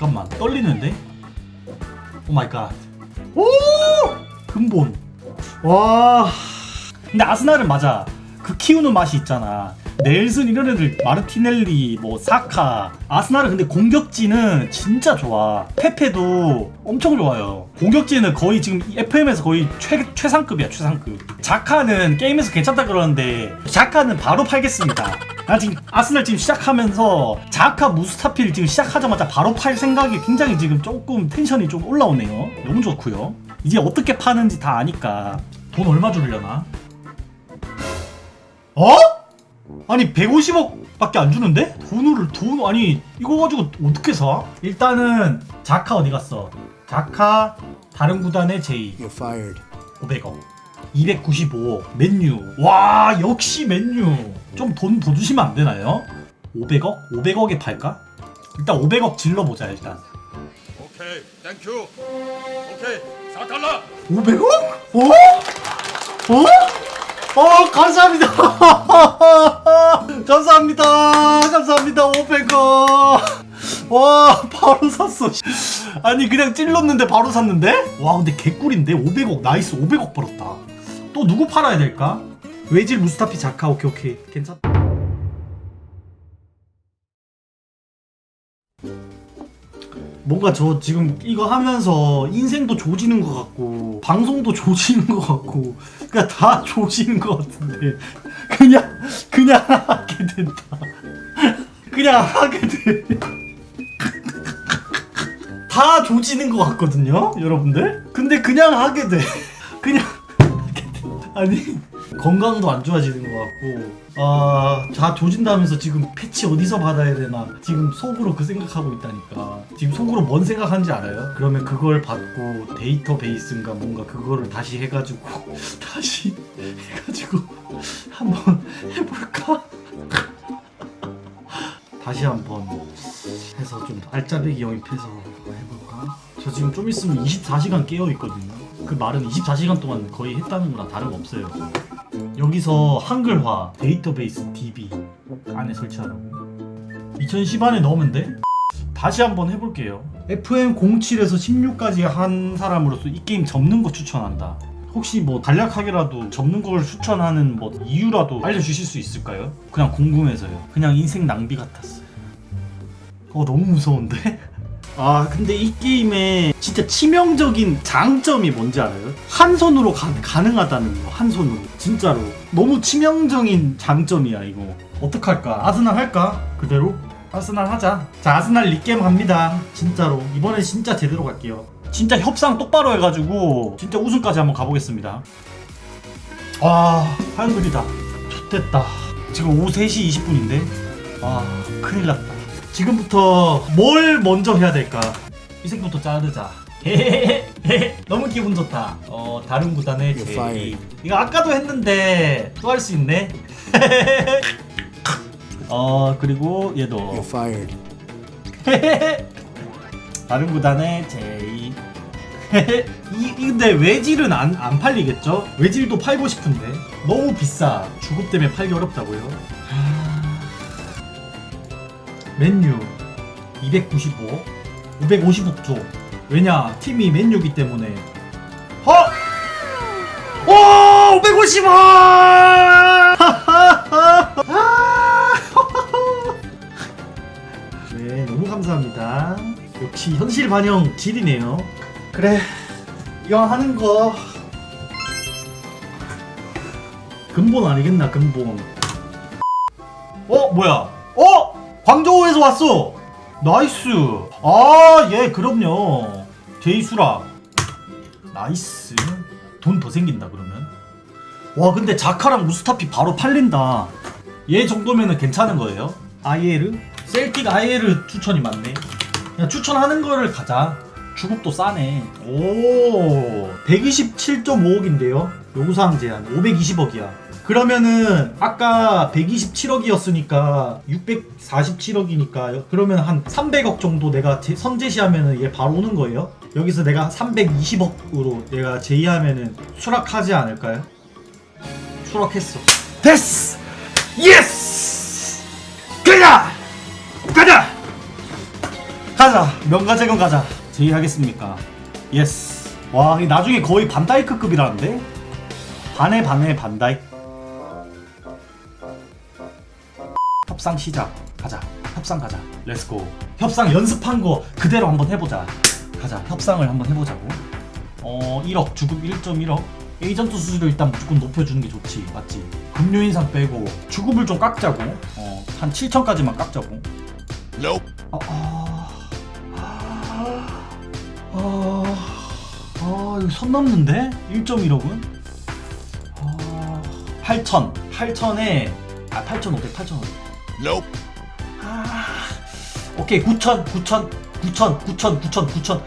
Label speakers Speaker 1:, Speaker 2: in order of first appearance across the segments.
Speaker 1: 잠깐만 떨리는데? 오 마이 갓. 오! 근본. 와. 근데 아스날은 맞아. 그 키우는 맛이 있잖아. 넬슨 이런 애들 마르티넬리 뭐 사카 아스날은 근데 공격진은 진짜 좋아. 페페도 엄청 좋아요. 공격진은 거의 지금 FM에서 거의 최, 최상급이야 최상급. 자카는 게임에서 괜찮다 그러는데 자카는 바로 팔겠습니다. 나 지금 아스날 지금 시작하면서 자카 무스타피를 지금 시작하자마자 바로 팔 생각이 굉장히 지금 조금 텐션이 좀 올라오네요. 너무 좋고요. 이제 어떻게 파는지 다 아니까. 돈 얼마 주려나? 어? 아니 150억밖에 안 주는데? 돈을 돈 아니 이거 가지고 어떻게 사? 일단은 자카 어디 갔어? 자카 다른 구단의 제이
Speaker 2: You're fired.
Speaker 1: 500억 295억 맨유 와 역시 맨유 좀 돈 더 주시면 안 되나요? 500억? 500억에 팔까? 일단 500억 질러보자 일단
Speaker 3: 오케이, 땡큐. 오케이, 사달라.
Speaker 1: 500억? 어? 어? 어 감사합니다 감사합니다. 감사합니다 500원. 와 바로 샀어. 씨. 아니 그냥 찔렀는데 바로 샀는데? 와 근데 개꿀인데? 500억 나이스. 500억 벌었다. 또 누구 팔아야 될까? 외질 무스타피 자카. 오케이 오케이. 괜찮다. 뭔가 저 지금 이거 하면서 인생도 조지는 것 같고 방송도 조지는 것 같고 그냥 다 조지는 것 같은데. 그냥 그냥 하게 된다. 그냥 하게 돼 다 조지는 것 같거든요 여러분들? 근데 그냥 하게 돼. 그냥 하게 돼. 아니 건강도 안 좋아지는 것 같고 아다 조진다면서 지금 패치 어디서 받아야 되나? 지금 속으로 그 생각하고 있다니까. 지금 속으로 뭔 생각하는지 알아요? 그러면 그걸 받고 데이터베이스인가 뭔가 그거를 다시 해가지고 다시 알짜배기 영입해서 해볼까? 저 지금 좀 있으면 24시간 깨어 있거든요. 그 말은 24시간 동안 거의 했다는 거랑 다른 거 없어요. 여기서 한글화 데이터베이스 DB 안에 설치하라고. 2010 안에 넣으면 돼? 다시 한번 해볼게요. FM07에서 16까지 한 사람으로서 이 게임 접는 거 추천한다. 혹시 뭐 간략하게라도 접는 걸 추천하는 뭐 이유라도 알려주실 수 있을까요? 그냥 궁금해서요. 그냥 인생 낭비 같았어요. 어 너무 무서운데? 아 근데 이 게임의 진짜 치명적인 장점이 뭔지 알아요? 한 손으로 가, 가능하다는 거 한 손으로. 진짜로. 너무 치명적인 장점이야 이거. 어떡할까? 아스날 할까? 그대로? 아스날 하자. 자 아스날 리게임 갑니다. 진짜로. 이번에 진짜 제대로 갈게요. 진짜 협상 똑바로 해가지고 진짜 우승까지 한번 가보겠습니다. 아 한글이다. 좋됐다. 지금 오후 3시 20분인데? 아 큰일 났다 지금부터 뭘 먼저 해야 될까? 이 색부터 자르자. 너무 기분 좋다. 어 다른 구단의
Speaker 2: You're
Speaker 1: 제이
Speaker 2: fired.
Speaker 1: 이거 아까도 했는데 또 할 수 있네. 어 그리고 얘도.
Speaker 2: You're fired.
Speaker 1: 다른 구단의 제이 이, 이 근데 외질은 안, 안 팔리겠죠? 외질도 팔고 싶은데. 너무 비싸. 주급 때문에 팔기 어렵다고요? 하... 맨유 295 550억 줘 왜냐 팀이 맨유기 때문에 어? 오 550원 네, 너무 감사합니다. 역시 현실 반영 질이네요. 그래, 이왕 하는 거 근본 아니겠나 근본. 어 뭐야? 어 광저우에서 왔어. 나이스. 아 예 그럼요. 제이수라. 나이스. 돈 더 생긴다 그러면. 와 근데 자카랑 무스타피 바로 팔린다. 얘 정도면은 괜찮은 거예요? 아이에르? 셀틱 아이에르 추천이 많네. 그냥 추천하는 거를 가자. 주급도 싸네. 오, 127.5억인데요. 요구사항 제한 520억이야. 그러면은 아까 127억이었으니까 647억이니까 그러면 한 300억 정도 내가 제- 선제시하면은 얘 바로 오는 거예요. 여기서 내가 320억으로 내가 제의하면은 수락하지 않을까요? 수락했어. 됐어! 예스! 가자! 가자! 가자! 명가재건 가자 제의하겠습니까 예스 와이 나중에 거의 반다이크급이라는데 반에 반에 반다이. 협상 시작. 가자. 협상 가자. 렛츠고 협상 연습한 거 그대로 한번 해보자. 가자. 협상을 한번 해보자고. 어 1억 주급 1.1억. 에이전트 수수료 일단 무조건 높여주는 게 좋지. 맞지? 급료 인상 빼고 주급을 좀 깎자고. 어 한 7천까지만 깎자고.
Speaker 3: Nope.
Speaker 1: 아, 아, 아, 아, 이거 선 넘는데? 1.1억은? 아, 8천. 8천에, 아, 8,500, 8,500.
Speaker 3: Nope.
Speaker 1: 아, 오케이, 9천, 9천, 9천, 9천, 9천, 9천,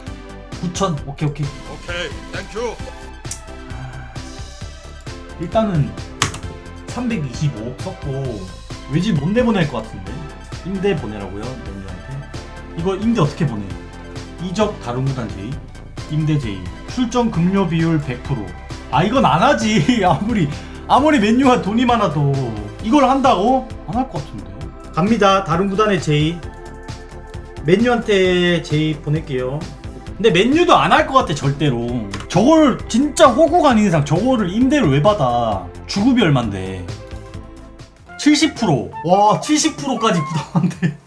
Speaker 1: 9천. 오케이, 오케이.
Speaker 3: Okay, thank you.
Speaker 1: 일단은 325억 썼고 외집 못 내보낼 것 같은데 임대 보내라고요 매니저한테 이거 임대 어떻게 보내 이적 구단 제의 임대 제의 출전 급료 비율 100%아 이건 안 하지 아무리 아무리 맨유가 돈이 많아도 이걸 한다고 안 할 것 같은데. 갑니다. 다른 구단의 제의. 맨유한테 제의 보낼게요. 근데 맨유도 안 할 것 같아 절대로. 저걸 진짜 호구가 아닌 이상 저거를 임대를 왜 받아? 주급이 얼만데? 70%와 70%까지 부담한대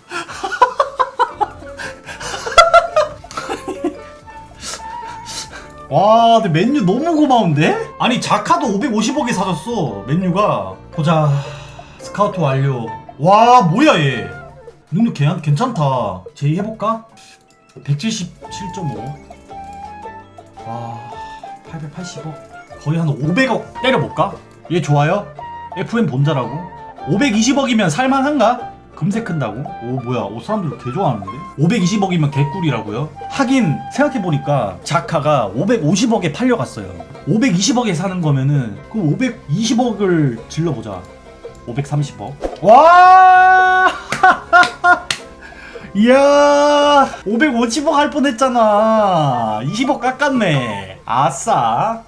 Speaker 1: 와 근데 맨유 너무 고마운데? 아니 자카도 550억에 사줬어 맨유가 보자 스카우트 완료 와 뭐야 얘 능력 괜- 괜찮다 제의해볼까? 177.5. 와, 880억. 거의 한 500억 때려볼까? 얘 좋아요? FM 본자라고? 520억이면 살만한가? 금세 큰다고? 오 뭐야. 오 사람들 개 좋아하는데? 520억이면 개꿀이라고요? 하긴 생각해보니까 자카가 550억에 팔려갔어요. 520억에 사는 거면은 그럼 520억을 질러보자. 530억? 와! 이야! 550억 할 뻔했잖아. 20억 깎았네. 아싸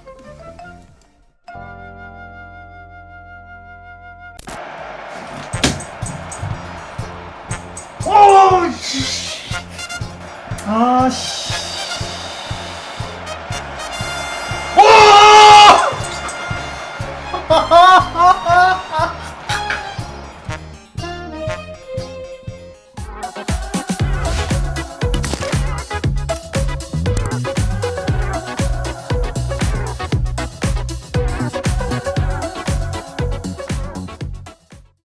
Speaker 1: よし。